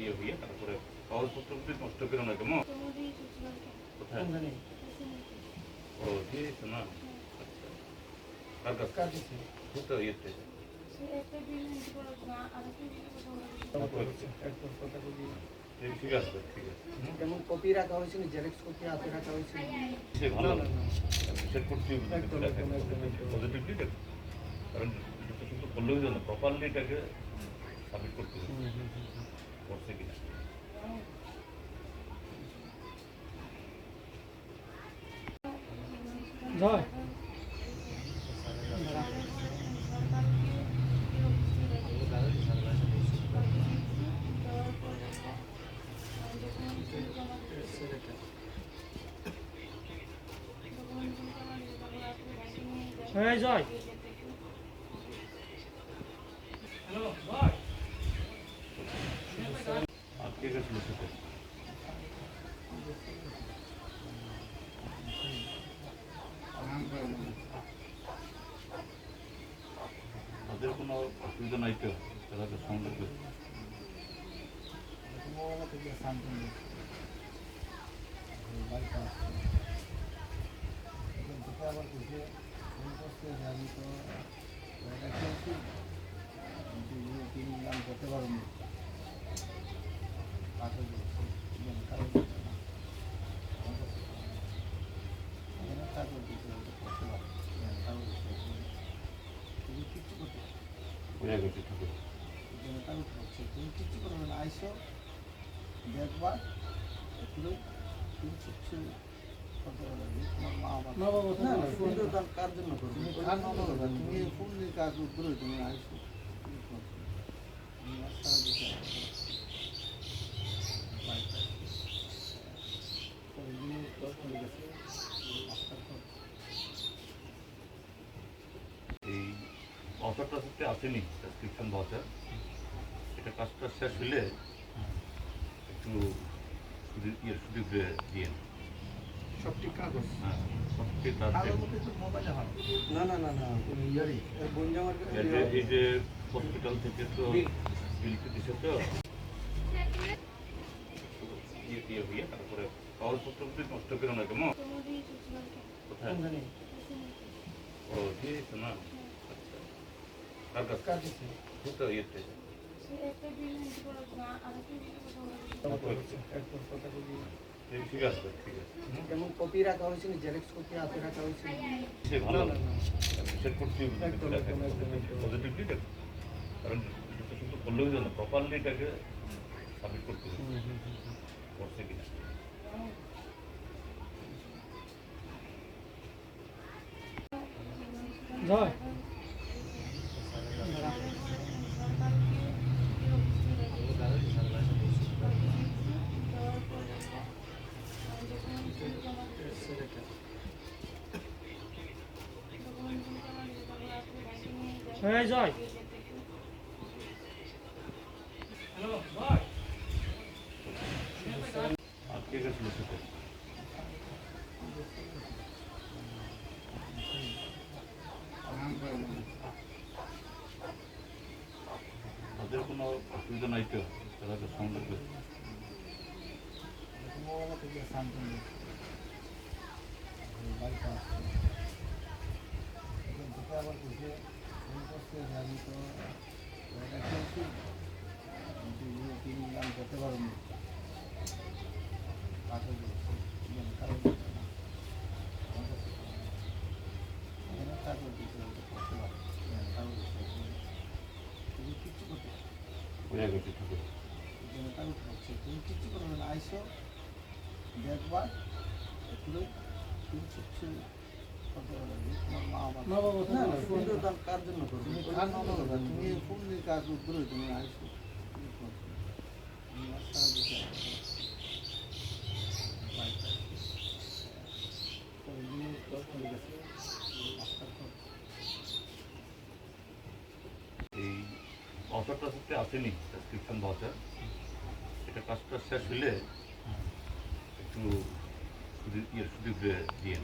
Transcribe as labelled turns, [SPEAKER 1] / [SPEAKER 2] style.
[SPEAKER 1] ইয়ে হয়ে তারপরে কাগজপত্র কিন্তু নষ্ট করে না কেমন কোথায় ও দিয়েছে না আচ্ছা কার কাছে তো ইয়েতে এই ঠিক আছে ঠিক আছে।
[SPEAKER 2] যেমন কপি রাখা হয়েছিল জেরক্স কপি হাতে রাখা হয়েছিল
[SPEAKER 1] সে ভালো
[SPEAKER 2] না, না, না।
[SPEAKER 1] সেট করতে হবে
[SPEAKER 2] একদম, একদম, একদম, একদম।
[SPEAKER 1] পজিটিভলি কারণ করলেও যেন প্রপারলি এটাকে সাবমিট করতে হবে করছে কিনা
[SPEAKER 2] জয় এই জয়।
[SPEAKER 1] কে গেছিল সেটা তাদের কোনো অসুবিধা নাই তো? তাদের
[SPEAKER 2] করতে পারব তুমি কিচ্ছু করবে না আইসো দেখবা একটু কিছু মা বাবা কার জন্য করবে? তুমি কার ফোন নিয়ে কাজ করবে তুমি আইসো
[SPEAKER 1] এই অফারটা সত্যি আসেনি প্রেসক্রিপশন ভাউচার এটা কাজটা শেষ হলে একটু ইয়ে সুযোগ দিয়ে
[SPEAKER 2] সব ঠিক কাগজ।
[SPEAKER 1] হ্যাঁ সত্যি কাজ
[SPEAKER 2] না না না না ইয়ারি
[SPEAKER 1] এই যে যে হসপিটাল থেকে তো বিল। দিছে তো? ইয়ে ইয়ে হয়ে তারপরে কাগজপত্র নষ্ট করে না কেমন? কোথায়? ও দিয়েছে না আচ্ছা কার কাছে তো ইয়েতে এই ঠিক আছে ঠিক আছে হুম।
[SPEAKER 2] যেমন কপি রাখা হয়েছিল জেরক্স কপি হাতে রাখা হয়েছিল
[SPEAKER 1] কারণ এটা তো শুধু করলেও যেন প্রপারলি এটাকে সাবমিট করতে হবে করছে কিনা
[SPEAKER 2] জয়। এই জয়
[SPEAKER 1] আর কে গেছিল সেটা তাদের কোনো অসুবিধা নাই তো তাদের সঙ্গে
[SPEAKER 2] করতে পারব
[SPEAKER 1] বোঝা
[SPEAKER 2] দেখবা মা বাবা না না ফোন তো তার কার জন্য করবে তুমি কার নিয়ে কাজ করবে তুমি আইসো
[SPEAKER 1] এই অফারটা সত্যি আসেনি প্রেসক্রিপশন ভাউচার এটা কাজটা শেষ হলে একটু ইয়ে সুযোগ দিয়ে